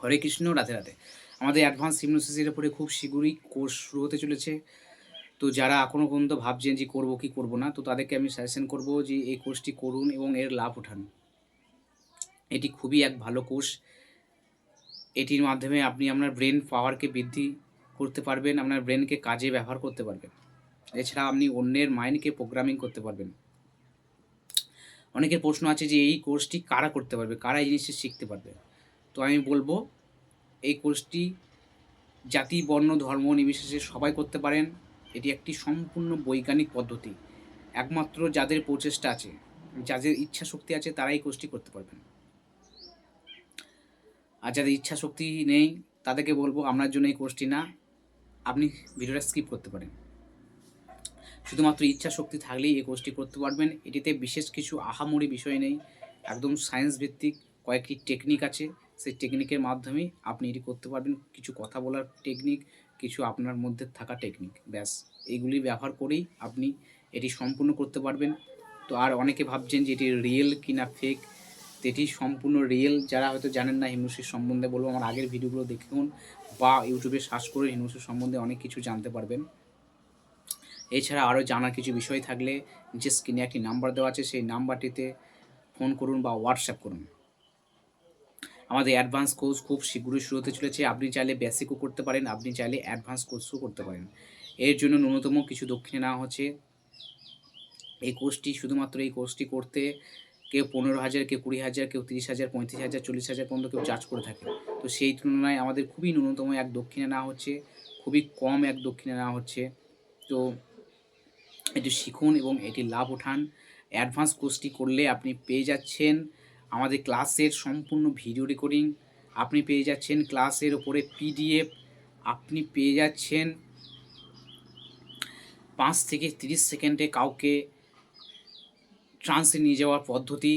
হরে কৃষ্ণ রাতে রাতে আমাদের অ্যাডভান্স হিমনোসিসের উপরে খুব শীঘ্রই কোর্স শুরু হতে চলেছে। তো যারা এখনও পর্যন্ত ভাবছেন যে করব কি করব না, তো তাদেরকে আমি সাজেশন করব যে এই কোর্সটি করুন এবং এর লাভ উঠান। এটি খুবই এক ভালো কোর্স এটির মাধ্যমে আপনি আপনার ব্রেন পাওয়ারকে বৃদ্ধি করতে পারবেন, আপনার ব্রেনকে কাজে ব্যবহার করতে পারবেন। এছাড়া আপনি অন্যের মাইন্ডকে প্রোগ্রামিং করতে পারবেন। অনেকের প্রশ্ন আছে যে এই কোর্সটি কারা করতে পারবে? কারা এই জিনিসটি শিখতে পারবে? তো আমি বলব, এই কোর্সটি জাতি, বর্ণ, ধর্ম নির্বিশেষে সবাই করতে পারেন। এটি একটি সম্পূর্ণ বৈজ্ঞানিক পদ্ধতি। একমাত্র যাদের প্রচেষ্টা আছে, যাদের ইচ্ছা শক্তি আছে, তারাই কোর্সটি করতে পারবেন। আর যাদের ইচ্ছা শক্তি নেই, তাদেরকে বলব, আপনার জন্য এই কোর্সটি না। আপনি ভিডিওটা স্কিপ করতে পারেন। শুধুমাত্র ইচ্ছা শক্তি থাকলেই এই কোর্সটি করতে পারবেন। এটিতে বিশেষ কিছু আহামরি বিষয় নেই। একদম সায়েন্স ভিত্তিক কয়েকটি টেকনিক আছে। সেই টেকনিকের মাধ্যমে আপনি এটি করতে পারবেন। কিছু কথা বলার টেকনিক কিছু আপনার মধ্যে থাকা টেকনিক ব্যাস। এইগুলি ব্যবহার করেই আপনি এটি সম্পূর্ণ করতে পারবেন। তো আর অনেকে ভাবছেন যে এটি রিয়েল কি না ফেক এটি সম্পূর্ণ রিয়েল যারা হয়তো জানেন না হিমুসির সম্বন্ধে বলব, আমার আগের ভিডিওগুলো দেখুন বা ইউটিউবে সার্চ করে হিমুসির সম্বন্ধে অনেক কিছু জানতে পারবেন। এছাড়া আরও জানার কিছু বিষয় থাকলে যে স্ক্রিনে একটি নাম্বার দেওয়া আছে, সেই নাম্বারটিতে ফোন করুন বা হোয়াটসঅ্যাপ করুন। আমাদের অ্যাডভান্স কোর্স খুব শীঘ্রই শুরু হতে চলেছে। আপনি চাইলে বেসিকও করতে পারেন, আপনি চাইলে অ্যাডভান্স কোর্সও করতে পারেন। এর জন্য ন্যূনতম কিছু দক্ষিণে নেওয়া হচ্ছে। এই কোর্সটি শুধুমাত্র এই কোর্সটি করতে কেউ পনেরো হাজার, কেউ কুড়ি হাজার, কেউ তিরিশ হাজার, পঁয়ত্রিশ হাজার, চল্লিশ হাজার পর্যন্ত কেউ চার্জ করে থাকে। তো সেই তুলনায় আমাদের খুবই ন্যূনতম এক দক্ষিণে নেওয়া হচ্ছে, খুবই কম এক দক্ষিণে নেওয়া হচ্ছে। তো এটি শিখুন এবং এটি লাভ ওঠান অ্যাডভান্স কোর্সটি করলে আপনি পেয়ে যাচ্ছেন আমাদের ক্লাসের সম্পূর্ণ ভিডিও রেকর্ডিং আপনি পেয়ে যাচ্ছেন ক্লাসের ওপরে পিডিএফ। আপনি পেয়ে যাচ্ছেন পাঁচ থেকে তিরিশ সেকেন্ডে কাউকে ট্রান্সে নিয়ে যাওয়ার পদ্ধতি।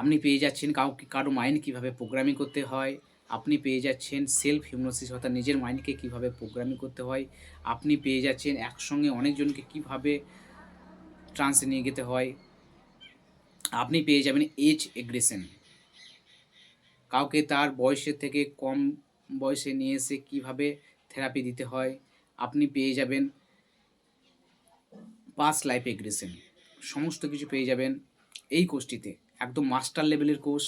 আপনি পেয়ে যাচ্ছেন কাউকে, কারও মাইন্ড কীভাবে প্রোগ্রামিং করতে হয়। আপনি পেয়ে যাচ্ছেন সেলফ হিমনোসিস অর্থাৎ নিজের মাইন্ডকে কীভাবে প্রোগ্রামিং করতে হয়। আপনি পেয়ে যাচ্ছেন একসঙ্গে অনেকজনকে কীভাবে ট্রান্সে নিয়ে যেতে হয়। আপনি পেয়ে যাবেন এজ এগ্রেশন। কাউকে তার বয়সের থেকে কম বয়সে নিয়ে এসে কীভাবে থেরাপি দিতে হয়, আপনি পেয়ে যাবেন পাস লাইফ এগ্রেশন। সমস্ত কিছু পেয়ে যাবেন এই কোর্সটিতে। একদম মাস্টার লেভেলের কোর্স।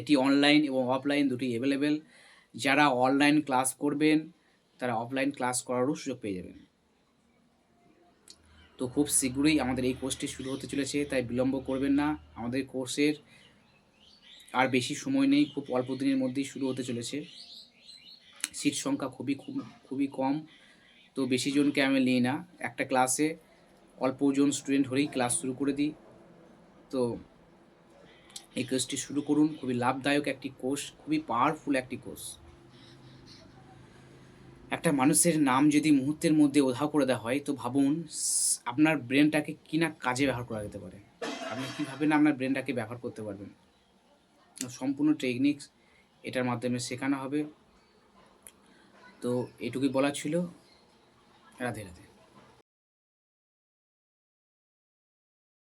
এটি অনলাইন এবং অফলাইন দুটি অ্যাভেলেবেল যারা অনলাইন ক্লাস করবেন, তারা অফলাইন ক্লাস করারও সুযোগ পেয়ে যাবেন। তো খুব শীঘ্রই আমাদের এই কোর্সটি শুরু হতে চলেছে, তাই বিলম্ব করবেন না। আমাদের কোর্সের আর বেশি সময় নেই, খুব অল্প দিনের মধ্যেই শুরু হতে চলেছে। সিট সংখ্যা খুবই খুব, খুবই কম, তো বেশি জনকে আমি নিই না। একটা ক্লাসে অল্প জন স্টুডেন্ট হলেই ক্লাস শুরু করে দিই। তো এই কোর্সটি শুরু করুন, খুবই লাভদায়ক একটি কোর্স, খুবই পাওয়ারফুল একটি কোর্স। একটা মানুষের নাম যদি মুহূর্তের মধ্যে ওধাও করে দেওয়া হয়, তো ভাবুন, আপনার ব্রেনটাকে কি না কাজে ব্যবহার করা যেতে পারে? আপনি কীভাবে না আপনার ব্রেনটাকে ব্যবহার করতে পারবেন? সম্পূর্ণ টেকনিক্স এটার মাধ্যমে শেখানো হবে। তো এটুকুই বলা ছিল। রাধে রাধে।